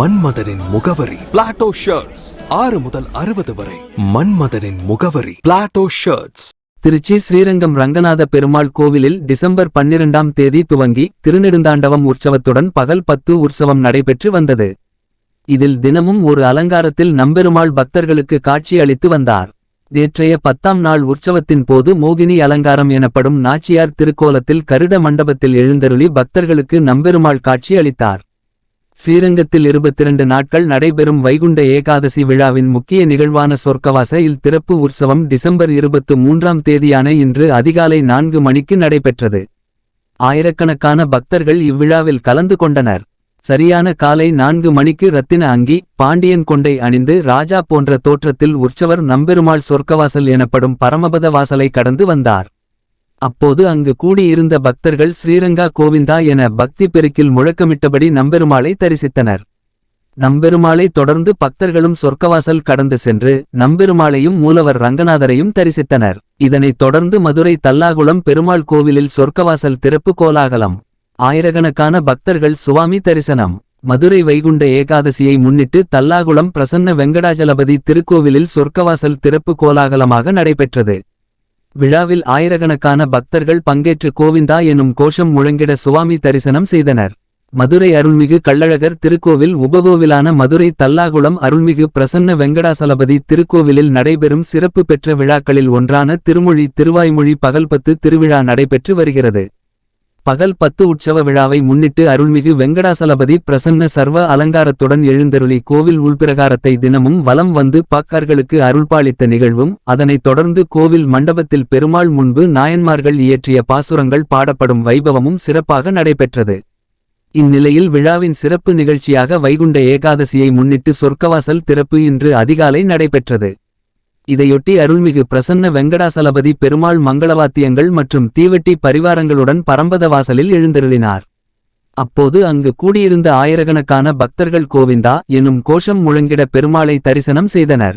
மன்மதனின் முகவரி. Plato shirts ஆறு முதல் அறுபது வரை. மன்மதனின் முகவரி. பிளாட்டோ ஷர்ட்ஸ் திருச்சி ஸ்ரீரங்கம் ரங்கநாத பெருமாள் கோவிலில் டிசம்பர் பன்னிரண்டாம் தேதி துவங்கி திருநெடுந்தாண்டவம் உற்சவத்துடன் பகல் பத்து உற்சவம் நடைபெற்று வந்தது. இதில் தினமும் ஒரு அலங்காரத்தில் நம்பெருமாள் பக்தர்களுக்கு காட்சி அளித்து வந்தார். நேற்றைய பத்தாம் நாள் உற்சவத்தின் போது மோகினி அலங்காரம் எனப்படும் நாச்சியார் திருக்கோலத்தில் கருட மண்டபத்தில் எழுந்தருளி பக்தர்களுக்கு நம்பெருமாள் காட்சி அளித்தார். ஸ்ரீரங்கத்தில் இருபத்திரண்டு நாட்கள் நடைபெறும் வைகுண்ட ஏகாதசி விழாவின் முக்கிய நிகழ்வான சொர்க்கவாச இல் திறப்பு உற்சவம் டிசம்பர் இருபத்து மூன்றாம் தேதியான இன்று அதிகாலை நான்கு மணிக்கு நடைபெற்றது. ஆயிரக்கணக்கான பக்தர்கள் இவ்விழாவில் கலந்து கொண்டனர். சரியான காலை நான்கு மணிக்கு ரத்தின அங்கி பாண்டியன் கொண்டை அணிந்து ராஜா போன்ற தோற்றத்தில் உற்சவர் நம்பெருமாள் சொர்க்கவாசல் எனப்படும் பரமபத வாசலை கடந்து வந்தார். அப்போது அங்கு கூடியிருந்த பக்தர்கள் ஸ்ரீரங்கா கோவிந்தா என பக்தி பெருக்கில் முழக்கமிட்டபடி நம்பெருமாளை தரிசித்தனர். நம்பெருமாளை தொடர்ந்து பக்தர்களும் சொர்க்கவாசல் கடந்து சென்று நம்பெருமாளையும் மூலவர் ரங்கநாதரையும் தரிசித்தனர். இதனைத் தொடர்ந்து மதுரை தல்லாகுளம் பெருமாள் கோவிலில் சொர்க்கவாசல் திறப்பு கோலாகலம். ஆயிரக்கணக்கான பக்தர்கள் சுவாமி தரிசனம். மதுரை வைகுண்ட ஏகாதசியை முன்னிட்டு தல்லாகுளம் பிரசன்ன வெங்கடாஜலபதி திருக்கோவிலில் சொர்க்கவாசல் திறப்பு கோலாகலமாக நடைபெற்றது. விழாவில் ஆயிரக்கணக்கான பக்தர்கள் பங்கேற்று கோவிந்தா எனும் கோஷம் முழங்கிட சுவாமி தரிசனம் செய்தனர். மதுரை அருள்மிகு கள்ளழகர் திருக்கோவில் உபகோவிலான மதுரை தல்லாகுளம் அருள்மிகு பிரசன்ன வெங்கடாசலபதி திருக்கோவிலில் நடைபெறும் சிறப்பு பெற்ற விழாக்களில் ஒன்றான திருமொழி திருவாய்மொழி பகல்பத்து திருவிழா நடைபெற்று வருகிறது. பகல் பத்து உற்சவ விழாவை முன்னிட்டு அருள்மிகு வெங்கடாசலபதி பிரசன்ன சர்வ அலங்காரத்துடன் எழுந்தருளி கோவில் உள்பிரகாரத்தை தினமும் வலம் வந்து பாக்கார்களுக்கு அருள்பாலித்த நிகழ்வும் அதனைத் தொடர்ந்து கோவில் மண்டபத்தில் பெருமாள் முன்பு நாயன்மார்கள் இயற்றிய பாசுரங்கள் பாடப்படும் வைபவமும் சிறப்பாக நடைபெற்றது. இந்நிலையில் விழாவின் சிறப்பு நிகழ்ச்சியாக வைகுண்ட ஏகாதசியை முன்னிட்டு சொர்க்கவாசல் திறப்பு இன்று அதிகாலை நடைபெற்றது. இதையொட்டி அருள்மிகு பிரசன்ன வெங்கடாசலபதி பெருமாள் மங்களவாத்தியங்கள் மற்றும் தீவெட்டி பரிவாரங்களுடன் பரம்பத வாசலில் எழுந்தருளினார். அப்போது அங்கு கூடியிருந்த ஆயிரக்கணக்கான பக்தர்கள் கோவிந்தா எனும் கோஷம் முழங்கிட பெருமாளை தரிசனம் செய்தனர்.